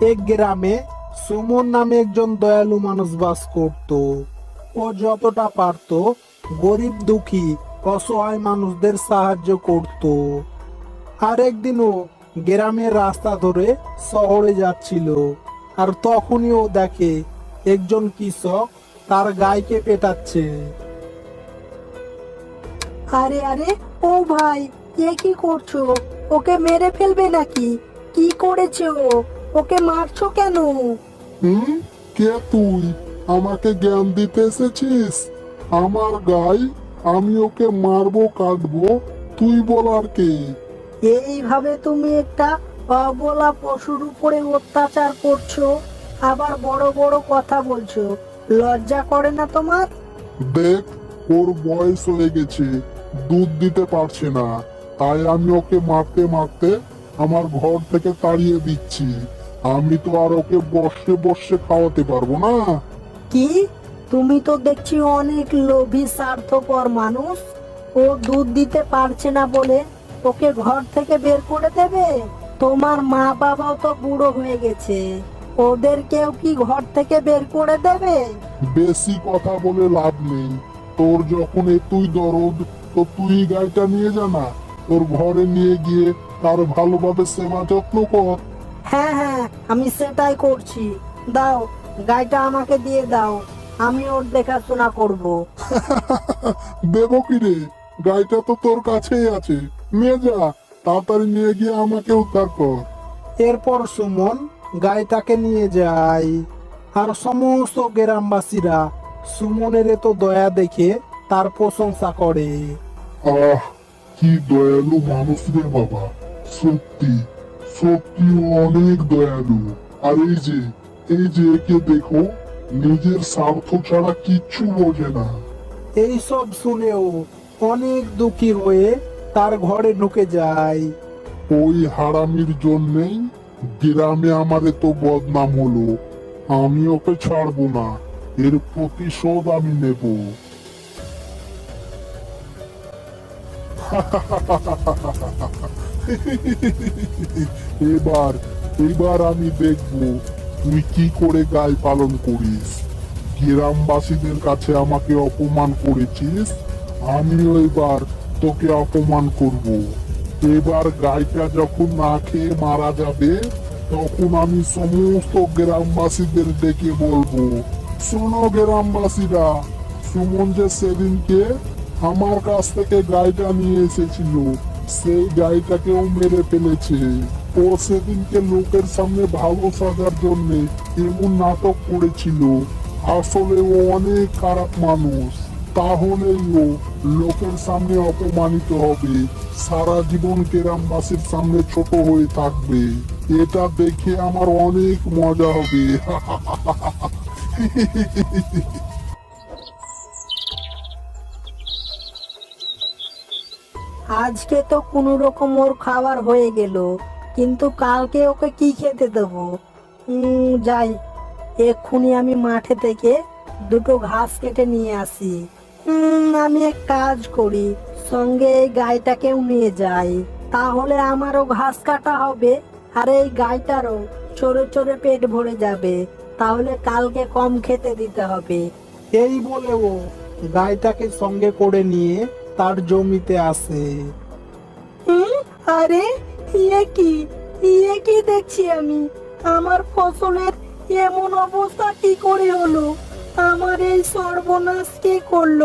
এক গ্রামে সুমন নামে একজন দয়ালু মানুষ বাস করত। ও যতটা পারত গরিব দুঃখী, অসহায় মানুষদের সাহায্য করত। আর একদিনও গ্রামের রাস্তা ধরে শহরে যাচ্ছিল। আর তখনই ও দেখে একজন কৃষক তার গাইকে পেটাচ্ছে। আরে আরে, ও ভাই, এ কি করছ? ওকে মেরে ফেলবে নাকি? কি করেছে ও? ওকে মারছো কেন? হুম? কে তুই? আমাকে জ্ঞান দিতে এসেছিস? আমার গাই আমি ওকে মারবো কাটবো তুই বলার কে? এইভাবে তুমি একটা অবলা পশুর উপরে অত্যাচার করছ আবার বড় বড় কথা বলছো। লজ্জা করে না তোমার? দেখ ওর বয়স হয়ে গেছে দুধ দিতে পারছে না। তাই আমি ওকে মারতে মারতে আমার ঘর থেকে তাড়িয়ে দিচ্ছি। আমি তো আর ওকে বসে বসে খাওয়াতে পারব না। কি? তুমি তো দেখছি অনেক লোভী স্বার্থপর মানুষ। ও দুধ দিতে পারছে না বলে ওকে ঘর থেকে বের করে দেবে? তোমার মা বাবাও তো বুড়ো হয়ে গেছে। ওদের কেউ কি ঘর থেকে বের করে দেবে? বেশি কথা বলে লাভ নেই। তোর যখন এতুই দরদ তো তুই গাইটা নিয়ে যা না। তোর ঘরে নিয়ে গিয়ে তার ভালোভাবে সেবা যত্ন কর। হ্যাঁ হ্যাঁ আমি সেটাই করছি। দাও গাইটা আমাকে দিয়ে দাও। আমি ওর দেখাশোনা করব। দেবো কি রে? গাইটা তো তোর কাছেই আছে। নিয়ে যা তাড়াতাড়ি নিয়ে গিয়ে আমাকে উদ্ধার কর। এরপর সুমন গাইটাকে নিয়ে যায়। আর সমস্ত গ্রামবাসীরা সুমনের এত দয়া দেখে তার প্রশংসা করে। আহ কি দয়ালু মানুষ রে বাবা সত্যি। সত্যি অনেক দয়ালু। আর এই যে এই যে একে দেখো নিজের স্বার্থ ছাড়া কিচ্ছু বোঝে না। এই সব শুনেও অনেক দুঃখী হয়ে তার ঘরে ঢুকে যায়। ওই হারামির জন্যেই গ্রামে আমার এত বদনাম হলো। আমি ওকে ছাড়বো না এর প্রতিশোধ আমি নেব। এবার এবার আমি দেখব, তুই কি করে গায়ে পালন করিস? গ্রামবাসীদের কাছে আমাকে অপমান করেছিস? আমিও এবার তোকে অপমান করব। এবার গাইটা যখন না খেয়ে মারা যাবে, তখন আমি সমস্ত গ্রামবাসীদের ডেকে বলব, শোনো গ্রামবাসীরা, সুমন যে সেদিনকে আমার কাছ থেকে গাইটা নিয়ে এসেছিল সেই গাইটাকেও মেরে ফেলেছে। ও সেদিনকে লোকের সামনে ভালো সাজার জন্য এমন নাটক করেছিল। আসলে ও অনেক খারাপ মানুষ। তাহলেই ও লোকের সামনে অপমানিত হবে। সারা জীবন গ্রামবাসীর সামনে ছোট হয়ে থাকবে। এটা দেখে আমার অনেক মজা হবে। আজকে তো কোনো রকম ওর খাবার হয়ে গেল, কিন্তু কালকে ওকে কি খেতে দেবো? যাই, এক্ষুনি আমি মাঠে থেকে দুটো ঘাস কেটে নিয়ে আসি। আমি এক কাজ করি, সঙ্গে এই গাইটাকেও নিয়ে যাই। তাহলে আমারও ঘাস কাটা হবে, আর এই গাইটারও চড়ে চড়ে পেট ভরে যাবে, তাহলে কালকে কম খেতে দিতে হবে। এই বলে ও গাইটাকে সঙ্গে করে নিয়ে তার জমিতে আসে হুম, আরে ইয়ে কি? ইয়ে কি দেখছি আমি? আমার ফসলের এমন অবস্থা কি করে হলো? আমার এই সর্বনাশ কে করল?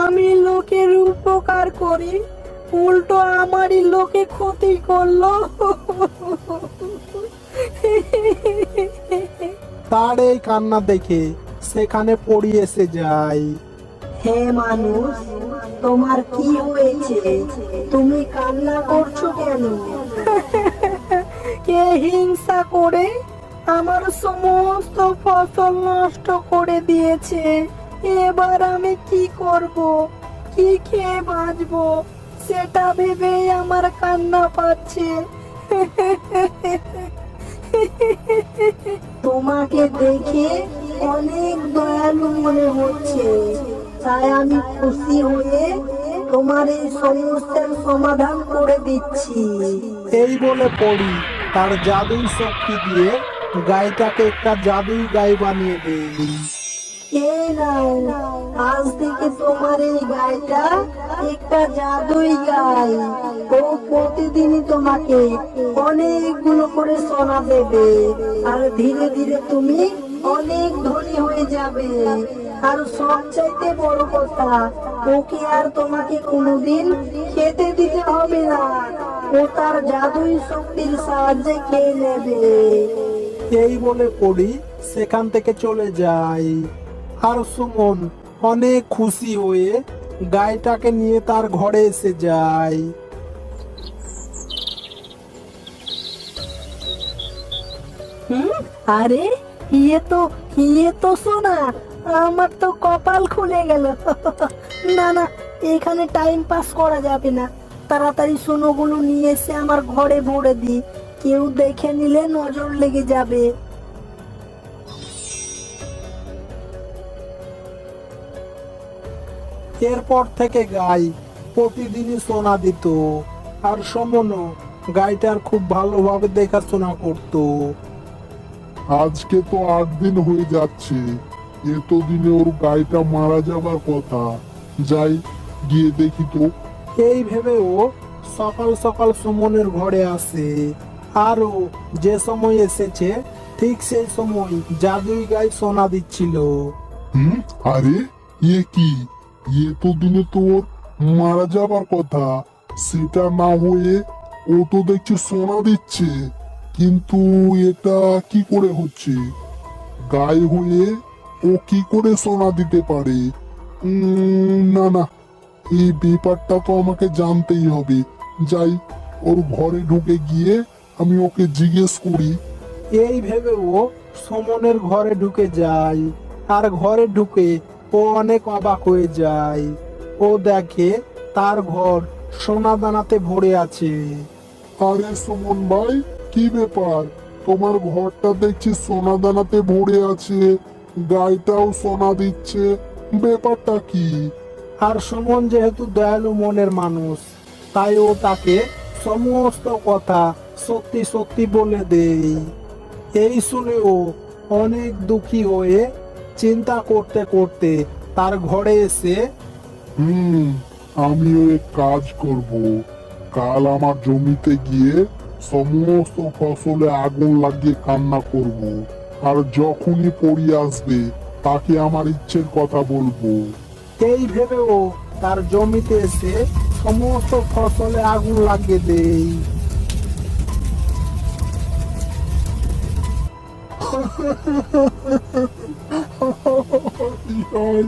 আমি লোকের উপকার করি উল্টো আমারই লোকে ক্ষতি করল। তার এই কান্না দেখে সেখানে পড়ি এসে যায়। হে মানুষ তোমার কি হয়েছে? তুমি কান্না করছ কেন? কে হিংসা করে আমার সমস্ত ফসল নষ্ট করে দিয়েছে? এবার আমি কি করব? কি খেয়ে বাঁচবো? সেটা ভেবেই আমার কান্না পাচ্ছে। তোমাকে দেখে অনেক দয়ালু মনে হচ্ছে। তাই আমি খুশি হয়ে তোমার এই সমস্যার সমাধান করে দিচ্ছি। এই বলে পড়ি তার জাদুই শক্তি দিয়ে গাইটাকে একটা জাদুই গাই বানিয়ে এই নাও আজ থেকে তোমার এই গাইটা একটা জাদুই গাই। ও প্রতিদিনই তোমাকে অনেকগুলো করে সোনা দেবে। আর ধীরে ধীরে তুমি অনেক ধনী হয়ে যাবে। আর সবচাইতে বড় কথা ওকে আর তোমাকে কোনোদিন খেতে দিতে হবে না। ও তার জাদুই শক্তির সাহায্যে খেয়ে নেবে। এই বলে পড়ি সেখান থেকে চলে যায় আর সুমন অনেক খুশি হয়ে গাইটাকে নিয়ে তার ঘরে এসে যায়? আরে ইয়ে তো ইয়ে তো শোনা আমার তো কপাল খুলে গেল। না না, এখানে টাইম পাস করা যাবে না। তাড়াতাড়ি সোনোগুলো নিয়ে এসে আমার ঘরে ভরে দি কেউ দেখে নিলে নজর লেগে যাবে। এরপর থেকে গাই প্রতিদিনই সোনা দিত। আর সমনও, গাইটার খুব ভালোভাবে দেখাশোনা করতো। আজকে তো আট দিন হয়ে যাচ্ছে। এতদিনে ওর গাইটা মারা যাবার কথা। যাই গিয়ে দেখি তো। এই ভেবে ও সকাল সকাল সুমনের ঘরে আসে। আরও যে সময় এসেছে ঠিক সেই সময় জাদুই গাই সোনা দিচ্ছিল। হুম? আরে ইয়ে কি? ইয়ে তো দিনে তোর মারা যাবার কথা। সেটা না হয়ে ও তো দেখছি সোনা দিচ্ছে। কিন্তু এটা কি করে হচ্ছে? গায়ে হয়ে ও কি করে সোনা দিতে পারে? না না। এই ব্যাপারটা তো আমাকে জানতেই হবে। যাই ওর ঘরে ঢুকে গিয়ে আমি ওকে জিজ্ঞেস করি। এই ভেবে ও সুমনের ঘরে ঢুকে যায়। আর ঘরে ঢুকে ও অনেক অবাক হয়ে যায়। ও দেখে তার ঘর সোনা দানাতে ভরে আছে। আরে সুমন ভাই কি ব্যাপার? তোমার ঘরটা দেখছি সোনা দানাতে ভরে আছে। গাইটাও সোনা দিচ্ছে। ব্যাপারটা কি? আর সুমন যেহেতু দয়ালু মনের মানুষ তাই ও তাকে সমস্ত কথা সত্যি সত্যি বলে দেয় এই শুনে ও অনেক দুঃখী হয়ে চিন্তা করতে করতে তার ঘরে এসে হুম আমিও এক কাজ করব। কাল আমার জমিতে গিয়ে সমস্ত ফসলে আগুন লাগিয়ে কান্না করব। আর যখনই পড়ি আসবে তাকে আমার ইচ্ছের কথা বলব। এই ভেবে ও তার জমিতে এসে সমস্ত ফসলে আগুন লাগিয়ে দেয় ইহাই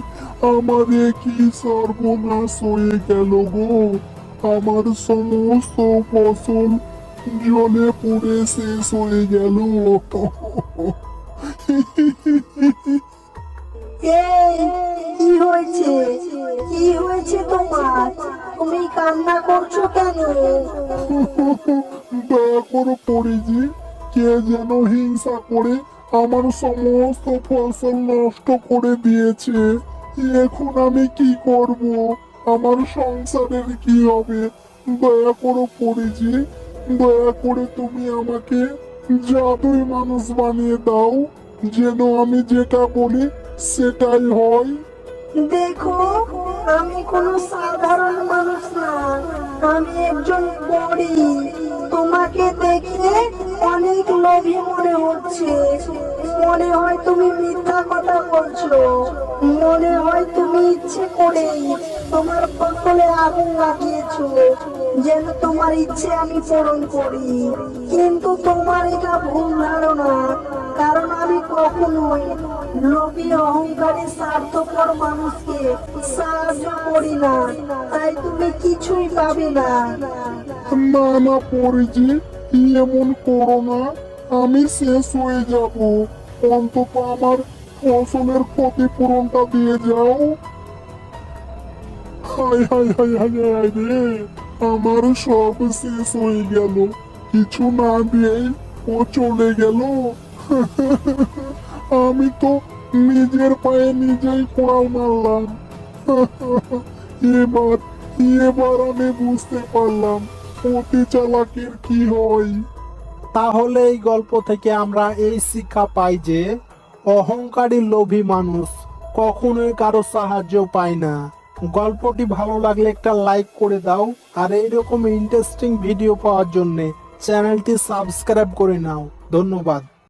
কি সর্বনাশ হয়ে গেল গো? আমার সমস্ত ফসল জলে পুড়ে শেষ হয়ে গেল। কি হয়েছে? কি হয়েছে তোমার? তুমি কান্না করছ কেন? দয়া করে পড়ি যে কে যেন হিংসা করে আমার সমস্ত ফসল নষ্ট করে দিয়েছে। এখন আমি কি করব? আমার সংসারের কি হবে? দয়া করে পড়ি যে দয়া করে তুমি আমাকে জাদুই মানুষ বানিয়ে দাও, যেন আমি যেটা বলি সেটাই হয়। দেখো, আমি কোনো সাধারণ মানুষ না। আমি একজন পরী তোমাকে দেখে অনেক লোভী মনে হচ্ছে। মনে হয় তুমি মিথ্যা কথা বলছো। মনে হয় তুমি ইচ্ছে করেই তোমার ফসলে আগুন লাগিয়েছো। যেন তোমার ইচ্ছে আমি পূরণ করি কিন্তু তোমার এটা ভুল ধারণা কারণ আমি কখনোই লোভী অহংকারী স্বার্থপর মানুষকে সাহায্য করি না তাই তুমি কিছুই পাবে না না না পরিজি এমন করো না আমি শেষ হয়ে যাব অন্তত আমার ফসলের ক্ষতিপূরণটা দিয়ে যাও হাই হাই হাই হাই হাই রে আমার সব শেষ হয়ে গেল। কিছু না দিয়েই ও চলে গেল। আমি তো নিজের পায়ে নিজেই কোড়াল মারলাম। এবার এবার আমি বুঝতে পারলাম অতি চালাকের কি হয়। তাহলে এই গল্প থেকে আমরা এই শিক্ষা পাই যে, অহংকারী লোভী মানুষ কখনোই কারও সাহায্য পায় না। গল্পটি ভালো লাগলে একটা লাইক করে দাও আর এইরকম ইন্টারেস্টিং ভিডিও পাওয়ার জন্য চ্যানেলটি সাবস্ক্রাইব করে নাও। ধন্যবাদ।